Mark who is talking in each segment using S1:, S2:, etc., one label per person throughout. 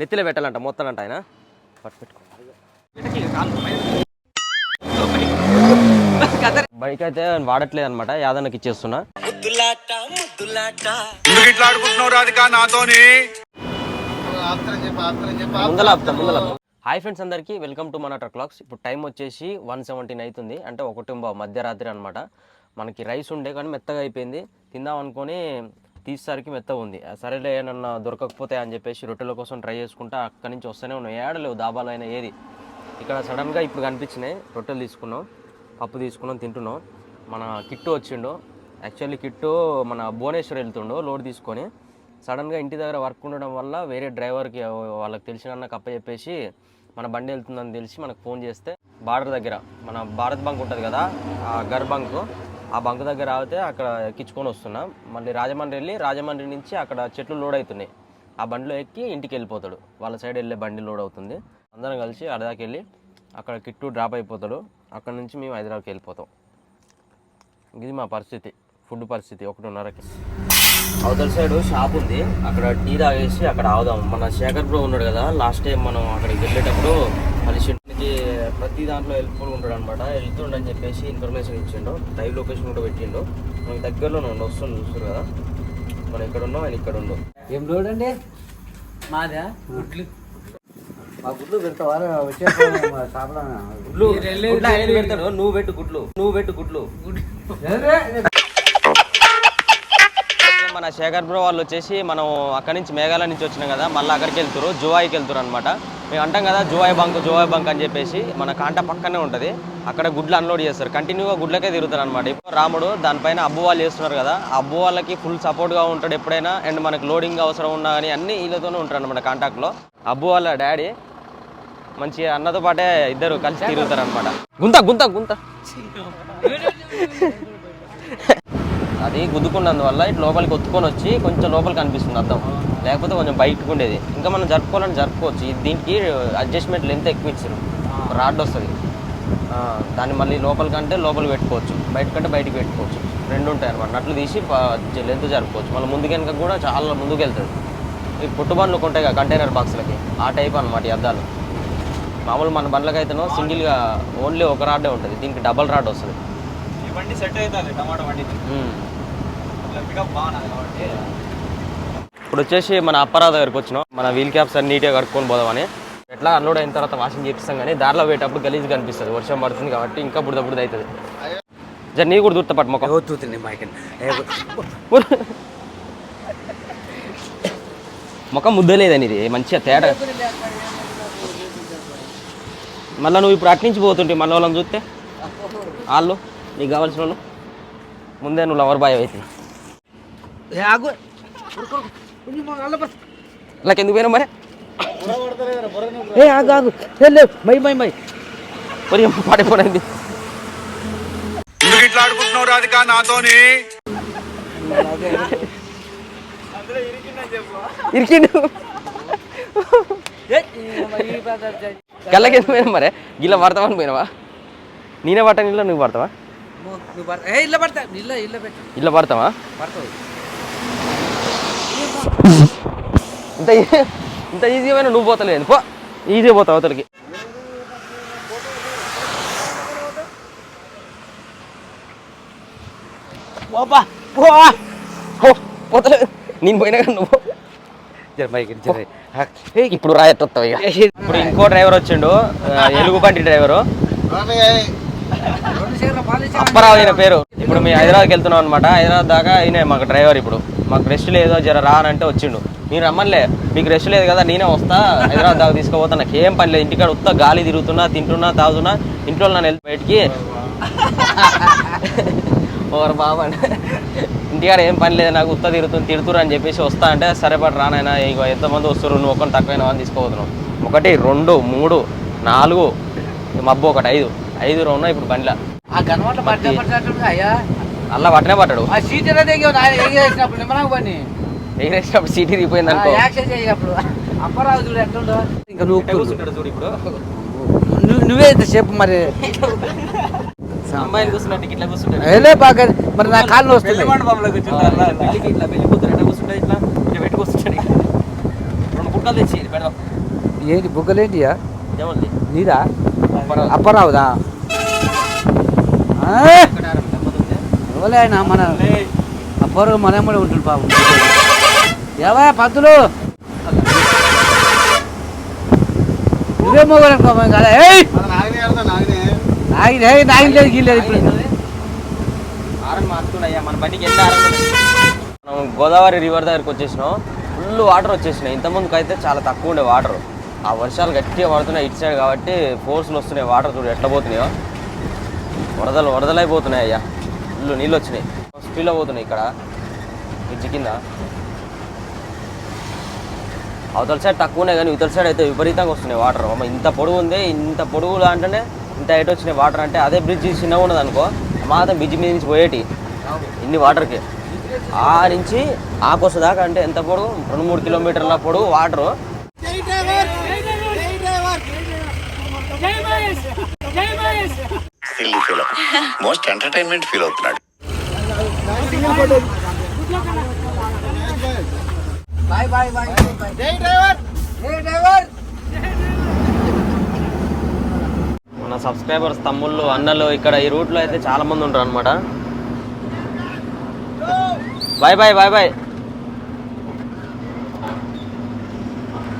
S1: నెత్తిలో పెట్టాలంట మొత్తం అంట ఆయన బైక్ అయితే వాడట్లేదు అనమాట యాదన్నకి ఇచ్చేస్తున్నా. హాయ్ ఫ్రెండ్స్ అందరికీ వెల్కమ్ టు మన క్లాక్స్. ఇప్పుడు టైం వచ్చేసి వన్ సెవెంటీన్ అవుతుంది అంటే ఒకటి మధ్యరాత్రి అనమాట మనకి రైస్ ఉండే కానీ మెత్తగా అయిపోయింది. తిందాం అనుకొని తీసేసరికి మెత్తగా ఉంది. సరేలే ఏమన్నా దొరకకపోతే అని చెప్పేసి రొట్టెల కోసం ట్రై చేసుకుంటా అక్కడి నుంచి వస్తూనే ఉన్నాయి ఏడలేవు దాబాలో అయినా ఏది. ఇక్కడ సడన్గా ఇప్పుడు కనిపించినాయి. రొట్టెలు తీసుకున్నాం పప్పు తీసుకున్నాం తింటున్నాం. మన కిట్టు వచ్చిండు. యాక్చువల్లీ కిట్టు మన భువనేశ్వర్ వెళ్తుండో లోడ్ తీసుకొని. సడన్గా ఇంటి దగ్గర వర్క్ ఉండడం వల్ల వేరే డ్రైవర్కి వాళ్ళకి తెలిసిన అన్న కప్ప చెప్పేసి మన బండి వెళ్తుందని తెలిసి మనకు ఫోన్ చేస్తే బార్డర్ దగ్గర మన భారత్ బంక్ ఉంటుంది కదా ఆ గర్ బంక్. ఆ బంక్ దగ్గర ఆగితే అక్కడ ఎక్కించుకొని వస్తున్నాం. మళ్ళీ రాజమండ్రి వెళ్ళి రాజమండ్రి నుంచి అక్కడ చెట్లు లోడ్ అవుతున్నాయి. ఆ బండిలో ఎక్కి ఇంటికి వెళ్ళిపోతాడు. వాళ్ళ సైడ్ వెళ్ళే బండి లోడ్ అవుతుంది. అందరం కలిసి అడదాకి వెళ్ళి అక్కడ కిట్టు డ్రాప్ అయిపోతాడు. అక్కడ నుంచి మేము హైదరాబాద్కి వెళ్ళిపోతాం. ఇది మా పరిస్థితి. ఫుడ్ పరిస్థితి. ఒకటిన్నరకి. అవతల సైడ్ షాప్ ఉంది. అక్కడ టీ తాగేసి అక్కడ ఆగుదాం. మన శేఖర్ బ్రో ఉన్నాడు కదా. లాస్ట్ టైం మనం అక్కడికి వెళ్ళేటప్పుడు కలిసి ప్రతి దాంట్లో హెల్ప్ఫుల్ ఉంటాడు అనమాట వెళ్తుండని చెప్పేసి ఇన్ఫర్మేషన్ ఇచ్చిండు. లైవ్ లొకేషన్ కూడా పెట్టిండు. మనకి దగ్గరలోనే ఉండు వస్తుంది చూస్తారు కదా. మనం ఇక్కడ ఉన్నాం? ఆయన ఇక్కడ ఉండు.
S2: ఏం లోడ్ అండి మాదా గుడ్లు. మా గుడ్లు పెడతావా? వచ్చే
S1: గుడ్లు. ఆయన పెడతాడు. నువ్వు పెట్టు గుడ్లు. నువ్వు పెట్టు గుడ్లు. మన శేఖర్ బ్రో వాళ్ళు వచ్చేసి మనం అక్కడి నుంచి మేఘాలయ నుంచి వచ్చినాం కదా. మళ్ళీ అక్కడికి వెళ్తారు జువాయికి వెళ్తారు అనమాట మేము అంటాం కదా జువాయి బంక్ జువాయి బంక్ అని చెప్పేసి మన కాంట పక్కనే ఉంటుంది. అక్కడ గుడ్లు అన్లోడ్ చేస్తారు. కంటిన్యూగా గుడ్లకే తిరుగుతారు అనమాట ఇప్పుడు రాముడు దానిపైన అబ్బు వాళ్ళు చేస్తున్నారు కదా అబ్బు వాళ్ళకి ఫుల్ సపోర్ట్గా ఉంటాడు ఎప్పుడైనా. అండ్ మనకు లోడింగ్ అవసరం ఉన్నా కానీ అన్ని వీళ్ళతోనే ఉంటారు అనమాట కాంటాక్ట్లో. అబ్బు వాళ్ళ డాడీ మంచిగా అన్నతో పాటే ఇద్దరు కలిసి తిరుగుతారు అనమాట గుంత గుంత. గుంత అది గుద్దుకున్నందువల్ల ఇటు లోపలికి ఒత్తుకొని వచ్చి కొంచెం లోపలికి కనిపిస్తుంది అర్థం. లేకపోతే కొంచెం బయటకు ఉండేది. ఇంకా మనం జరుపుకోవాలని జరుపుకోవచ్చు. దీనికి అడ్జస్ట్మెంట్ లెంత్ ఎక్కువ ఇచ్చారు. రాడ్ వస్తుంది. దాన్ని మళ్ళీ లోపలికి అంటే లోపలికి పెట్టుకోవచ్చు. బయటకంటే బయటికి పెట్టుకోవచ్చు. రెండు ఉంటాయి అనమాట నట్లు తీసి లెంత్ జరుపుకోవచ్చు. మళ్ళీ ముందుకు వెనక కూడా చాలా ముందుకు వెళ్తుంది ఈ పుట్టుబండ్లు ఉంటాయి కదా కంటైనర్ బాక్స్లకి ఆ టైప్ అనమాట ఈ అద్దాలు. మామూలు మన బండ్లకి అయితేనో సింగిల్గా ఓన్లీ ఒక రాడే ఉంటుంది. దీనికి డబల్ రాడ్ వస్తుంది.
S3: సెట్ అవుతుంది టమాటా బండికి
S1: ఉమ్.
S3: అట్లా పికప్ బాగున్నది కాబట్టి
S1: ఇప్పుడు వచ్చేసి మన అప్పారావు దగ్గరికి వచ్చినాం. మన వీల్ క్యాప్స్ అన్ని నీట్గా కట్టుకొని పోదామని. ఎట్లా అన్లోడ్ అయిన తర్వాత వాషింగ్ చేపిస్తాం కానీ దారిలో పోయేటప్పుడు గలీజ్ కనిపిస్తుంది వర్షం పడుతుంది కాబట్టి ఇంకా బుడద బుడద అవుతుంది. జర నీ కూడా దూరత పట్టు మొక్క మొక్క ముద్దలేదని ఇది. మంచిగా తేడా మళ్ళీ నువ్వు ఇప్పుడు అట్నుంచి పోతుంటే మన వాళ్ళని చూస్తే? వాళ్ళు నీకు కావాల్సిన వాళ్ళు? ముందే నువ్వు లవర్ బాయ్ నాకు ఎందుకు పోయినా మరి?
S2: ఏ ఆగు ఆగు. ఏ, లేవు మై మై మై.
S1: మరి పడిపోయింది.
S4: ఎందుకు ఇట్లా ఆడుకుంటున్నావు రాధిక నాతోని?
S1: ఇరికిండు. కళ్ళకి ఎందుకు పోయినా మరి? గిల్ల పడతావని పోయినావా? నేనే పట్టాను ఇల్లు నువ్వు పడతావా
S2: నువ్వు పడతా ఏ ఇల్ల పడతా ఇల్ల ఇల్ల పెట్టు.
S1: ఇల్లు పడతావా
S2: పడతావు
S1: ఇంత ఈ- ఇంత ఈజీగా నువ్వు పోతలేదు పో. ఈజీ పోతావు అవతలకి. పోపా పో పోతలేదు నేను పోయినా కానీ నువ్వు ఇప్పుడు ఇక. ఇప్పుడు ఇంకో డ్రైవర్ వచ్చిండు. ఆ, ఎలుగుబంటి డ్రైవరు. అప్పరావు ఈయన పేరు. ఇప్పుడు మీ హైదరాబాద్కి వెళ్తున్నాం అనమాట హైదరాబాద్ దాకా ఈయన మాకు డ్రైవర్ ఇప్పుడు. మాకు రెస్ట్ లేదో జర రా అని అంటే వచ్చిండు. నేను రమ్మనిలే. మీకు రెస్ట్ లేదు కదా నేనే వస్తా. హైదరాబాద్ దాకా తీసుకుపోతా నాకు ఏం పని లేదు. ఇంటికాడ ఉత్త గాలి తిరుగుతున్నా తింటున్నా తాగుతున్నా. ఇంట్లో నన్ను వెళ్ళి బయటికి. ఓవర్ బాబా. ఇంటికాడ ఏం పని లేదు. నాకు ఉత్త తిరుగుతుంది తిడుతురు అని చెప్పేసి వస్తా అంటే సరే పట్టు రానైనా ఇక ఎంతమంది వస్తారు నువ్వు ఒకటి తక్కువైన అని తీసుకోపోతున్నావు ఒకటి రెండు మూడు నాలుగు మబ్బు ఒకటి ఐదు. ఐదు ఉన్నాయి ఇప్పుడు బండిలో.
S2: ఆ పట్టినట్టు అయ్యా.
S1: అలా పట్టనే పట్టాడు
S2: ఆ సీట్ ఎలా దిగావు ఎగిరేసినప్పుడు నిమ్మరాకు పని
S1: ఎగిరేసినప్పుడు సీటీ దిగిపోయింది అనుకో.
S2: యాక్షన్ చేసినప్పుడు అప్పరావు చూడు ఎట్లుండో. ఇంకా నువ్వు
S1: చూడు ఇప్పుడు?
S2: నువ్వు- చెప్పు మరి.
S1: అమ్మాయిలు కూర్చున్నట్టు ఇట్లా కూర్చుంటాడు.
S2: వెళ్ళే బాగా మరి నా కాళ్ళు వస్తుంది
S1: ఇట్లా. ఎట్లా కూర్చుంటాడు ఇట్లా? ఇట్లా పెట్టి కూర్చుంటాడు రెండు బుక్కలు తెచ్చి పెడదాం.
S2: ఏంటి బుగ్గలేంటియా? నీదా?
S1: అప్పరావు.
S2: అప్పరావుదా? ఎవలే ఆయన మన అప్పరావు మన ఎమ్మడే ఉంటుంది పాపం. ఏవా పంతులు? నువ్వే మొగలు పాపం కదా? ఏయ్! నాగినే నాగిన. లేదు గీలేదు ఇప్పుడు.
S1: మన బండికి? మనం గోదావరి రివర్ దగ్గరికి వచ్చేసినాం. ఫుల్ వాటర్ వచ్చేసినాయి. ఇంతకుముందుకు అయితే చాలా తక్కువ ఉండే వాటర్. ఆ వర్షాలు గట్టిగా పడుతున్నాయి ఇటు సైడ్ కాబట్టి ఫోర్స్లు వస్తున్నాయి. వాటర్ చూడు ఎట్లా పోతున్నాయో. వరదలు వరదలైపోతున్నాయి అయ్యా. ఫుల్ నీళ్ళు వచ్చినాయి. స్పీడ్లో పోతున్నాయి ఇక్కడ. బ్రిడ్జి కింద. అవతల సైడ్ తక్కువ ఉన్నాయి కానీ ఇవతల సైడ్ అయితే విపరీతంగా వస్తున్నాయి వాటర్. అమ్మ ఇంత పొడుగు ఉంది. ఇంత పొడుగు అంటేనే ఇంత హైట్ వచ్చినాయి వాటర్ అంటే అదే బ్రిడ్జ్ చిన్నగా ఉన్నది అనుకో మాత్రం బ్రిడ్జ్ మీద నుంచి పోయేటి. ఇన్ని వాటర్కి. ఆ నుంచి ఆకొస్త దాకా అంటే ఎంత పొడుగు రెండు మూడు కిలోమీటర్ల పొడుగు water
S5: silly feel most entertainment feel అవుతున్నాడు
S1: మన సబ్స్క్రైబర్స్ తమ్ముళ్ళు అన్నలు ఇక్కడ ఈ రూట్లో అయితే చాలా మంది ఉంటారు అనమాట బాయ్ బాయ్ బాయ్ బాయ్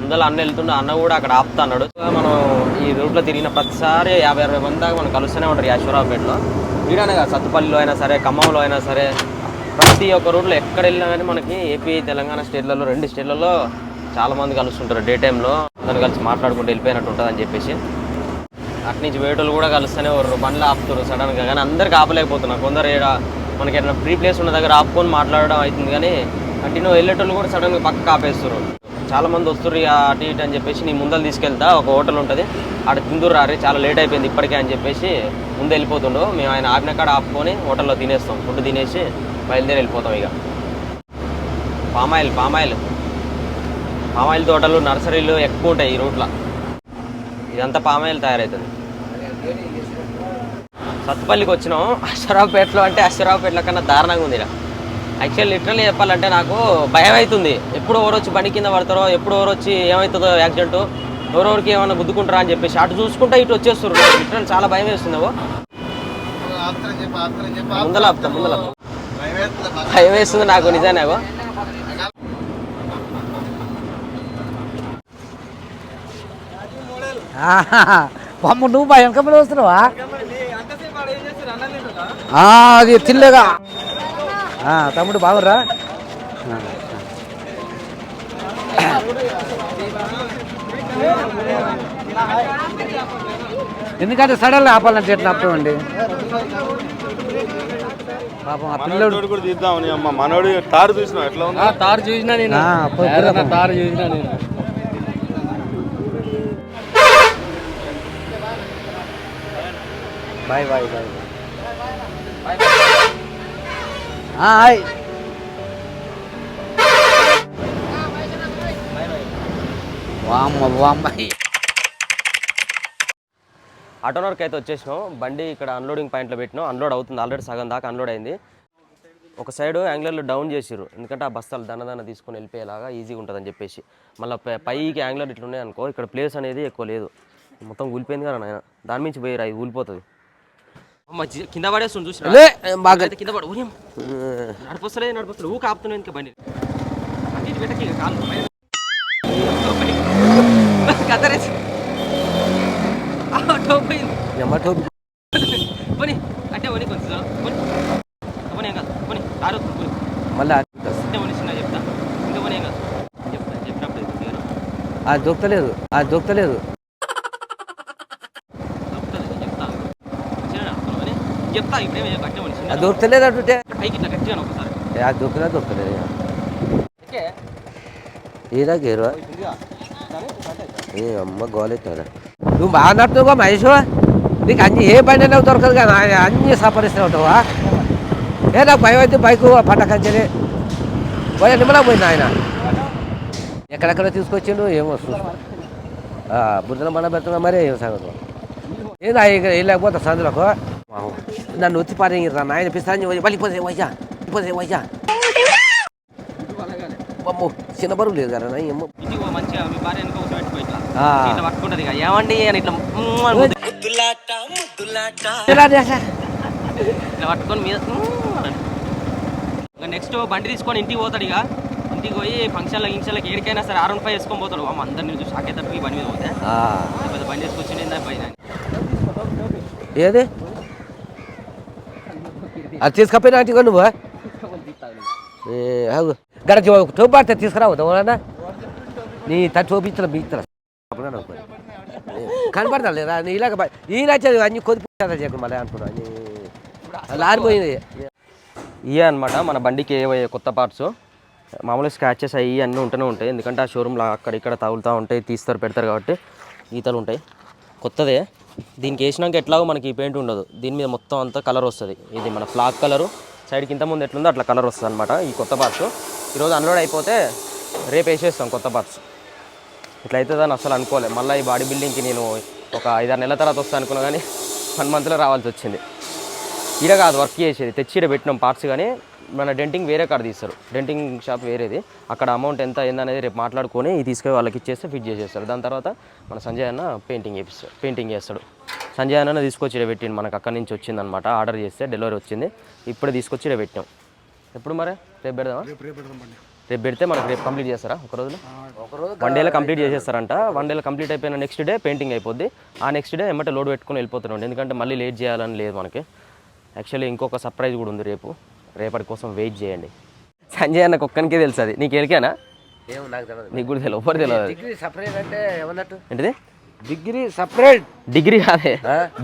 S1: ముందర అన్న వెళ్తుండే అన్న కూడా అక్కడ ఆపుతా అన్నాడు. మనం ఈ రూట్లో తిరిగిన ప్రతిసారి యాభై అరవై మంది దాకా మనం కలుస్తూనే ఉంటారు యాశ్వరావుపేటలో వీడనే కాదు సత్తుపల్లిలో అయినా సరే ఖమ్మంలో అయినా సరే ప్రతి ఒక్క రూట్లో ఎక్కడ వెళ్ళినా కానీ మనకి ఏపీ తెలంగాణ స్టేట్లలో రెండు స్టేట్లలో చాలా మంది కలుస్తుంటారు డే టైంలో అందరు కలిసి మాట్లాడుకుంటూ వెళ్ళిపోయినట్టు ఉంటుంది అని చెప్పేసి. అటు నుంచి వేటోళ్ళు కూడా కలుస్తూనే వారు బండ్లు ఆపుతారు సడన్గా కానీ అందరికి ఆపలేకపోతున్నారు. కొందరు మనకి ఏదైనా ఫ్రీ ప్లేస్ ఉన్న దగ్గర ఆపుకొని మాట్లాడడం అవుతుంది కానీ అటు వెళ్ళేటోళ్ళు కూడా సడన్గా పక్క ఆపేస్తారు. చాలా మంది ఇక అటు ఇటు అని చెప్పేసి నీ ముందలు తీసుకెళ్తా ఒక హోటల్ ఉంటుంది. ఆడ తిందురు రారే చాలా లేట్ అయిపోయింది ఇప్పటికే అని చెప్పేసి ముందు వెళ్ళిపోతుండు. మేము ఆయన ఆపిన కాడ ఆపుకొని హోటల్లో తినేస్తాం. ఫుడ్ తినేసి బయలుదేరి వెళ్ళిపోతాం ఇక. Palm oil palm oil. పామాయిల్ తోటలు నర్సరీలు ఎక్కువ ఉంటాయి ఈ రూట్లో. ఇదంతా పామాయిల్ తయారవుతుంది. సత్తుపల్లికి వచ్చినాం. అశ్వరావుపేటలో అంటే అశ్వరావుపేటలో కన్నా దారుణంగా ఉంది ఇలా యాక్చువల్ లిటరల్లీ చెప్పాలంటే నాకు భయం అవుతుంది ఎప్పుడు ఎవరు వచ్చి బండి కింద పడతారో ఎప్పుడు ఎవరు వచ్చి ఏమవుతుందో యాక్సిడెంట్ ఎవరెవరికి ఏమైనా గుద్దుకుంటారా అని చెప్పేసి అటు చూసుకుంటే ఇటు వచ్చేస్తారు లిటరల్ చాలా భయం వేస్తుంది. ముందల ఆపుతా, ముందల ఆపుతా. భయం వేస్తుంది నాకు నిజానేగో
S2: బొమ్మ నువ్వు భయం కమ్మలు వస్తున్నావా ఆ, అది తినలేగా ఆ, తమ్ముడు బాగుర్రా? ఎందుకంటే సడన్గా ఆపాలంటే ఎట్లా ఆపుతామండి పాపం ఆ పిల్లడు
S3: కూడా తీద్దామని అమ్మ. మనోడు తారు చూసినా ఎట్లా ఉంది?
S1: తారు చూసినా నేను. తారు చూసినా నేను.
S2: Bye bye bye. హాయ్. వామ్మ వామ్మ.
S1: ఆటోనర్కి అయితే వచ్చేసినాం. బండి ఇక్కడ అన్లోడింగ్ పాయింట్లో పెట్టినాం. అన్లోడ్ అవుతుంది. ఆల్రెడీ సగం దాకా అన్లోడ్ అయింది. ఒక సైడ్ యాంగ్లర్లు డౌన్ చేసిర్రు. ఎందుకంటే ఆ బస్తాలు దన్న దన్న తీసుకొని వెళ్ళిపోయేలాగా ఈజీగా ఉంటుందని చెప్పేసి. మళ్ళీ పైకి యాంగ్లర్ ఇట్లా ఉన్నాయి అనుకో ఇక్కడ ప్లేస్ అనేది ఎక్కువ లేదు. మొత్తం కూలిపోయింది కదా నాయన. దాని నుంచి పోయి అమ్మ, జి- కింద పడేస్తుంది చూసి
S2: లే, బాగా
S1: కింద పడు ఊరియం నడిపొస్తలే నడిపొస్తలే ఊ కాపుతున్నాయి ఇంకా బండి. అటు ఇటు పెట్టకి కాలు. పైన. కత్తరేసి ఆటో పోయింది.
S2: ఎమ్మటో
S1: పోనీ. అంటే పోనీ కొంచెం పోనీ. కాదు. పోనీ. కారు పోనీ.
S2: మళ్ళీ
S1: చిన్న చెప్తా. ఇంకా పోనీ కాదు. చెప్తా చెప్పినప్పుడు
S2: అది దొక్కలేదు. అది దొక్కలేదు
S1: తప్పుతుంది చెప్తా చిన్న నడుపుతున్నావు అని చెప్తా ఇప్పుడేమే కట్టే పోనీ.
S2: దొరకలేదు అంటుంటే?
S1: పైకి ఇట్లా ఒకసారి
S2: అది దొక్కలేదు ఏదా గేరు? ఏ అమ్మ గోలెట్టారా నువ్వు బాగా నడుతున్నావుగా మహేష్? నీకు అన్ని ఏ బండి అయినా దొరకదు కదా అన్ని సపరిస్తూ ఉంటావా? ఏ నాకు భయం అయితే బైకు పట్టకంచని పోయా నిమ్మలా పోయింది ఆయన ఎక్కడెక్కడ తీసుకొచ్చిండు? ఏమో బుద్ధన మన పెడుతున్నా మరే ఏం సంగతి? ఏందా ఇక్కడ వెళ్ళకపోతా సందులకు? నన్ను వచ్చి పారేగిరా నాయన? పిస్తాన్ని వెళ్ళిపోతే వైజా వెళ్ళిపోతే వైజా అమ్మో చిన్న బరువు లేదు కదా ఏమో
S1: ఏమండి అని ఇట్లా పట్టుకొని మీద నెక్స్ట్ బండి తీసుకొని ఇంటికి పోతాడు ఇక. ఇంటికి పోయి ఫంక్షన్ల గింక్షన్లకి ఏడికైనా సరే ఆర్ ఫైవ్ వేసుకొని పోతాడు. అమ్మ అందరిని చూసి షాక్ అవుతాడు ఈ బండి మీద పోతే. బండి వేసుకొచ్చింది పైన
S2: ఏది? అది తీసుకపోయినా అంటే నువ్వు. గడ చూపాడితే తీసుకురావు ఎవరన్నా నీ తను చూపించిన బీచ్చిన కనపడతా లేదా? ఇలాగ ఈయన వచ్చేది అన్ని కొద్ది చెప్పి మళ్ళీ అనుకున్నా నీ లారీ పోయింది
S1: ఇవే అనమాట మన బండికి ఏవే కొత్త పార్ట్స్ మామూలుగా స్క్రాచెస్ అయ్యి అన్నీ ఉంటూనే ఉంటాయి. ఎందుకంటే ఆ షోరూమ్లో అక్కడ ఇక్కడ తగులుతూ ఉంటాయి తీస్తారు పెడతారు కాబట్టి ఈతలు ఉంటాయి. కొత్తదే. దీనికి వేసినాక ఎట్లాగో మనకి ఈ పెయింట్ ఉండదు. దీని మీద మొత్తం అంతా కలర్ వస్తుంది. ఇది మన ఫ్లాక్ కలరు సైడ్కి ఇంత ముందు ఎట్లుందో అట్లా కలర్ వస్తుంది అనమాట ఈ కొత్త పార్ట్స్ ఈరోజు అన్లోడ్ అయిపోతే రేపు వేసేస్తాం కొత్త పార్ట్స్ ఇట్లా అవుతుందని అసలు అనుకోలే. మళ్ళీ ఈ బాడీ బిల్డింగ్కి నేను ఒక ఐదారు నెలల తర్వాత వస్తాను అనుకున్నా కానీ వన్ మంత్లో రావాల్సి వచ్చింది. ఈడ కాదు వర్క్ చేసేది. తెచ్చి పెట్టినాం పార్ట్స్ కానీ మన డెంటింగ్ వేరే కాడ తీస్తారు. డెంటింగ్ షాప్ వేరేది. అక్కడ అమౌంట్ ఎంత ఏందనేది రేపు మాట్లాడుకొని తీసుకొని వాళ్ళకి ఇచ్చేస్తే ఫిట్ చేసేస్తారు. దాని తర్వాత మన సంజయ్ అన్న పెయింటింగ్ చేపిస్తాడు పెయింటింగ్ చేస్తాడు. సంజయ్ అన్న తీసుకొచ్చి ఈడ పెట్టిండు మనకు. అక్కడి నుంచి వచ్చిందనమాట ఆర్డర్ చేస్తే డెలివరీ వచ్చింది. ఇప్పుడు తీసుకొచ్చి పెట్టాం ఎప్పుడు మరి? రేపు పెడదామా? రేపు పెడితే మనకు రేపు కంప్లీట్ చేస్తారా? ఒక రోజులో? వన్ డేలో కంప్లీట్ చేసేస్తారంట. వన్ డేలో కంప్లీట్ అయిపోయిన నెక్స్ట్ డే పెయింటింగ్ అయిపోద్ది. ఆ నెక్స్ట్ డే ఎమ్మటే లోడ్ పెట్టుకొని వెళ్ళిపోతున్నాడు. ఎందుకంటే మళ్ళీ లేట్ చేయాలని లేదు మనకి. యాక్చువల్లీ ఇంకొక సర్ప్రైజ్ కూడా ఉంది రేపు. రేపటి కోసం వెయిట్ చేయండి. సంజయ్ అన్నకు ఒక్కనికే తెలుసు అది. నీకు ఎరికేనా
S2: ఏమో నాకు తెలియదు
S1: నీకు కూడా తెలియదు ఎవరు తెలియదు అది.
S2: డిగ్రీ సపరేట్ అంటే ఏమన్నట్టు?
S1: ఏంటిది?
S2: Degree separate.
S1: డిగ్రీ కాదే.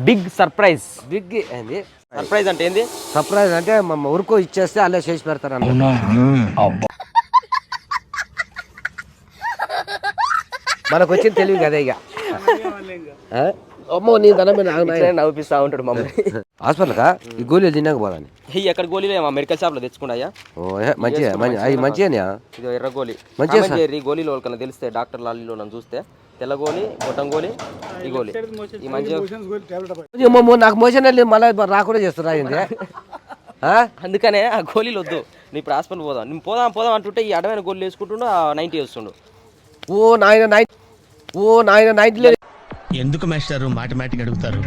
S1: Big surprise.
S2: బిగ్ ఏంది?
S1: సర్ప్రైజ్ అంటే ఏంది?
S2: సర్ప్రైజ్ అంటే మా ఊరుకో ఇచ్చేస్తే అల్లే చేసి పెడతారు అన్న మనకు వచ్చింది తెలివి కదా ఇక? అమ్మో నీ ధనం
S1: ఇట్లనే నవ్విపిస్తా ఉంటాడు మమ్మల్ని.
S2: హాస్పిటల్కా? ఈ గోళీలు తిన్నాక పోదాన్ని
S1: హే ఎక్కడ గోళీలే మా మెడికల్ షాప్లో తెచ్చుకున్నాయా?
S2: ఓ మంచిగా మంచి అవి మంచిగా
S1: ఇది ఎర్ర గోళీ.
S2: మంచిగా
S1: ఈ గోళీలో వాళ్ళకన్నా తెలిస్తే డాక్టర్ లాలీలో నన్ను చూస్తే. తెల్ల గోళీ గొట్టం గోళీ ఈ గోళీ. ఈ మంచిగా
S2: అమ్మో నాకు మోషన్ వెళ్ళి మళ్ళీ రాకుండా చేస్తున్నా?
S1: అందుకనే ఆ గోళీలు వద్దు. నీ ఇప్పుడు హాస్పిటల్ పోదాం. నేను పోదాం పోదాం అంటుంటే ఈ అడమైన గోళీలు వేసుకుంటుండు ఆ నైన్టీ వేస్తుండు.
S2: ఓ నాయన నైట్ ఓ నాయన నైన్టీలో
S6: ఎందుకు మాస్టారు మాటమాటిక్ అడుగుతారు?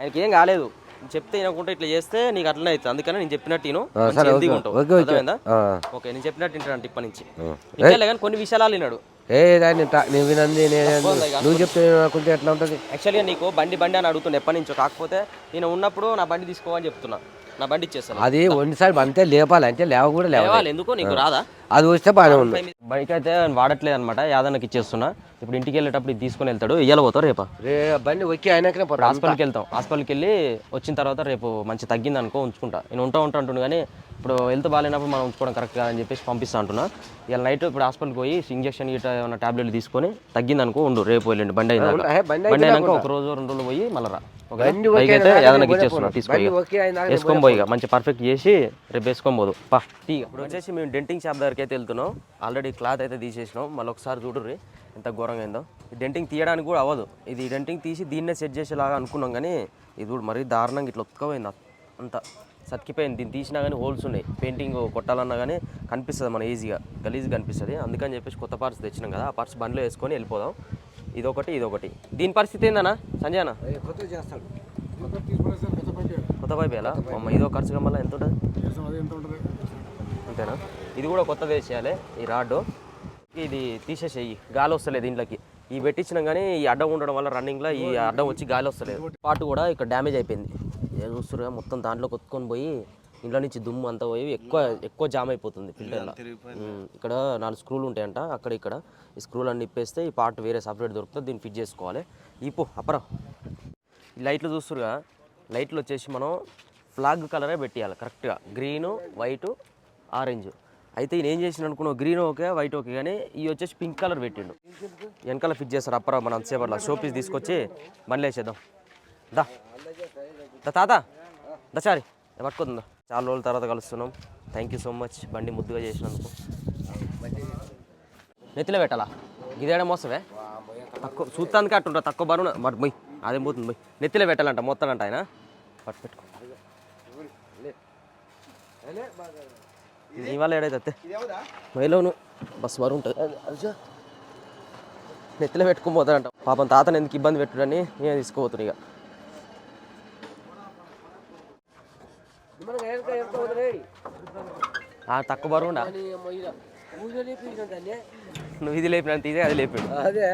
S1: ఆయనకి ఏం కాలేదు చెప్తే వినకుంటే ఇట్లా చేస్తే నీకు అట్లనే అవుతుంది. అందుకని నేను చెప్పినట్టు గా
S2: ఓకే
S1: నేను చెప్పినట్టు వింటాను ఇప్పటి నుంచి. ఇంకేలే కానీ కొన్ని విషయాలు విన్నాడు
S2: ఏ దాన్ని నేను వినంది నేను నువ్వు చెప్తే అనుకుంటే ఎట్లా ఉంటుంది?
S1: యాక్చువల్గా నీకు బండి బండి అని అడుగుతుండే ఎప్పటి నుంచో. కాకపోతే నేను ఉన్నప్పుడు నా బండి తీసుకోవని చెప్తున్నా. నా బండి ఇచ్చేస్తాను.
S2: అది ఒంటిసారి అంతే లేపాలి అంటే లేవ కూడా లేవాలి
S1: ఎందుకు? నీకు రాదా?
S2: అది వస్తే బాగానే ఉంది.
S1: బైక్ అయితే వాడట్లేదు అనమాట యాదన్నకి ఇచ్చేస్తున్నా. ఇప్పుడు ఇంటికి వెళ్ళేటప్పుడు ఇది తీసుకొని వెళ్తాడు ఇయ్యాల పోతావు రేపా?
S2: బండి ఒక్కి అయినాకనే పోతా
S1: హాస్పిటల్కి వెళ్తాం. హాస్పిటల్కి వెళ్ళి వచ్చిన తర్వాత రేపు మంచి తగ్గింది అనుకో ఉంచుకుంటా. నేను ఉంటా ఉంటా అంటుండు కానీ ఇప్పుడు హెల్త్ బాగాలేనప్పుడు మనం ఉంచుకోవడం కరెక్ట్ కాదని చెప్పేసి పంపిస్తా అంటున్నా. ఇలా నైట్ ఇప్పుడు హాస్పిటల్కి పోయి ఇంజక్షన్ గిట్ట ఏమైనా టాబ్లెట్లు తీసుకొని తగ్గింది అనుకో ఉండు రేపు వెళ్ళండి బండి అయినాక
S2: ఏ, బండి
S1: అయినాక ఒక రోజు రెండు రోజులు పోయి మళ్ళీ రా. అయితే ఏదైనా
S2: నేను
S1: ఇచ్చేస్తున్నా
S2: పోయి
S1: తీసుకో
S2: బండి
S1: ఇక.
S2: ఓకే అయినాక నేను
S1: వేసుకొని పోయి ఇక. మంచి పర్ఫెక్ట్ చేసి రేపు వేసుకొని పోదు. పా ఇప్పుడు వచ్చేసి మేము డెంటింగ్ షాప్ దగ్గరికి అయితే వెళ్తున్నాం. ఆల్రెడీ క్లాత్ అయితే తీసేసినాం. మళ్ళీ ఒకసారి చూడుర్రి ఎంత ఘోరంగా అయిందో. ఈ డెంటింగ్ తీయడానికి కూడా అవ్వదు. ఇది డెంటింగ్ తీసి దీన్నే సెట్ చేసేలాగా అనుకున్నాం కానీ ఇది కూడా మరీ దారుణంగా ఇట్లా ఒక్కపోయింది అంత. సతికిపోయింది. దీన్ని తీసినా కానీ హోల్స్ ఉన్నాయి. పెయింటింగ్ కొట్టాలన్నా కానీ కనిపిస్తుంది మన ఈజీగా. గలీజ్గా కనిపిస్తుంది. అందుకని చెప్పేసి కొత్త పార్ట్స్ తెచ్చినాం కదా. ఆ పార్ట్స్ బండిలో వేసుకొని వెళ్ళిపోదాం. ఇదొకటి ఇదొకటి. దీని పరిస్థితి ఏందన్నా? సంజయ్ అన్న కొత్త పైపు ఎలా అమ్మ ఇదో ఖర్చుగా మళ్ళీ ఎంత ఉంటుంది? అంతేనా? ఇది కూడా కొత్తది వేసేయాలి ఈ రాడ్డు. ఇది తీసేసేయి. గాలి వస్తలేదు దీంట్లోకి. ఈ పెట్టించినాం కానీ ఈ అడ్డం ఉండడం వల్ల రన్నింగ్లో ఈ అడ్డం వచ్చి గాలి వస్తలేదు. పార్ట్ కూడా ఇక్కడ డ్యామేజ్ అయిపోయింది. చూస్తురుగా మొత్తం దాంట్లో కొట్టుకొని పోయి ఇంట్లో నుంచి దుమ్ము అంతా పోయి ఎక్కువ ఎక్కువ జామ్ అయిపోతుంది ఫిల్టర్లో. ఇక్కడ నాలుగు స్క్రూలు ఉంటాయంట అక్కడ ఇక్కడ. ఈ స్క్రూలు అన్ని ఇప్పేస్తే ఈ పార్ట్ వేరే సపరేట్ దొరుకుతుంది దీన్ని ఫిట్ చేసుకోవాలి. అప్పరా ఈ లైట్లు చూస్తురుగా లైట్లు వచ్చేసి మనం ఫ్లాగ్ కలరే పెట్టేయాలి కరెక్ట్గా గ్రీను వైటు ఆరెంజ్ అయితే ఈయన ఏం చేసిన అనుకున్నావు? గ్రీన్ ఓకే వైట్ ఓకే కానీ ఇవి వచ్చేసి పింక్ కలర్ పెట్టిండు. వెనకాల ఫిట్ చేస్తారు అప్పరా మనం అంతసేపట్లా. షో పీస్ తీసుకొచ్చి బండ్లు వేసేద్దాం దా. తాత. దచారి సారి పట్టుకుందా. చాలా రోజుల తర్వాత కలుస్తున్నాం. థ్యాంక్ యూ సో మచ్ బండి ముద్దుగా చేసినందుకు. నెత్తిలో పెట్టాలా? గిదేయడం మోసమే? తక్కువ చూస్తానికి అట్టుంటా తక్కువ బరువు మరి పోయి అదేం పోతుంది పోయి నెత్తిలో పెట్టాలంట మొత్తానంట ఆయన. పట్టు పెట్టుకో నీ వల్ల ఏడైతే మైలోను బస్ బరువు ఉంటుంది. నెత్తిలో పెట్టుకుని పోతాడంట. పాపం తాతను ఎందుకు ఇబ్బంది పెట్టుడని నేను తీసుకోపోతున్నా ఇక. తక్కువ బరువుండా నువ్వు ఇది లేపినంత ఇదే అది లేపిండు.
S2: అదే.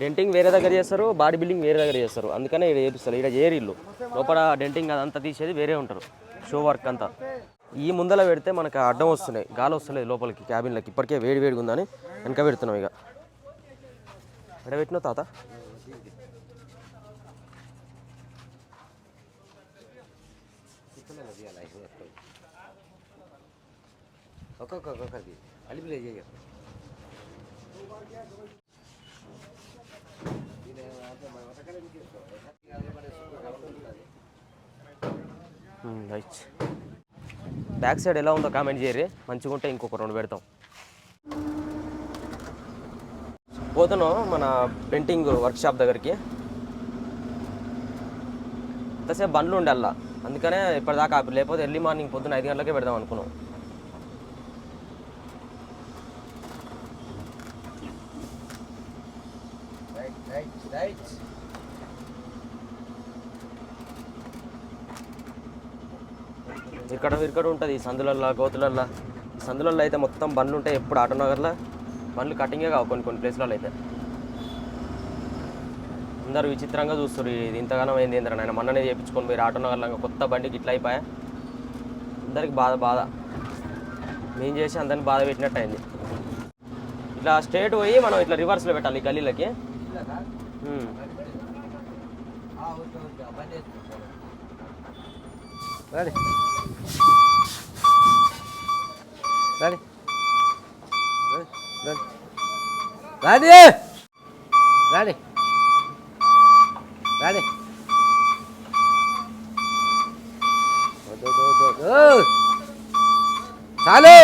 S1: డెంటింగ్ వేరే దగ్గర చేస్తారు బాడీ బిల్డింగ్ వేరే దగ్గర చేస్తారు. అందుకనే ఇక్కడ చేపిస్తారు ఇక్కడ చేయరు ఇల్లు. లోపల డెంటింగ్ అదంతా తీసేది వేరే ఉంటారు షో వర్క్ అంతా. ఈ ముందల పెడితే మనకు అడ్డం వస్తున్నాయి గాలి వస్తలేదు లోపలికి క్యాబిన్లకి. ఇప్పటికే వేడి వేడిగా ఉందని వెనక పెడుతున్నాం ఇక. ఎక్కడ పెట్టినావు తాత?
S2: ఒక్కొక్క ఒక్కొక్కటి అలిపిలే చేయ
S1: బ్యాక్ సైడ్ ఎలా ఉందో కామెంట్ చేయరు మంచిగా ఉంటే ఇంకొక రెండు పెడతాం. పోతాను మన పెయింటింగ్ వర్క్షాప్ దగ్గరికి. ఎంతసేపు బండ్లు ఉండాలా అందుకనే ఇప్పటిదాకా లేకపోతే ఎర్లీ మార్నింగ్ పొద్దున్న ఐదు గంటలకే పెడదాం అనుకున్నాం.
S2: రైట్
S1: ఇక్కడ ఇక్కడ ఉంటుంది ఈ సందులల్లో గోతులల్లో. ఈ సందులలో అయితే మొత్తం బండ్లు ఉంటాయి ఎప్పుడు ఆటో నగర్లో బండ్లు కటింగే కావు కొన్ని కొన్ని ప్లేస్లలో అయితే. అందరూ విచిత్రంగా చూస్తారు ఇది. ఇంతగానో అయింది ఏంద్రా నాయన? మొన్ననే చేయించుకొని మీరు ఆటో నగర్లో ఇంకా కొత్త బండికి ఇట్లా అయిపోయా? అందరికి బాధ బాధ. మేము చేసి అందరిని బాధ పెట్టినట్టు అయింది. ఇట్లా స్ట్రేట్ పోయి మనం ఇట్లా రివర్స్లో పెట్టాలి ఈ గల్లీలకి.
S2: రాడి రాడి రాడి రాడి రాడి చాలు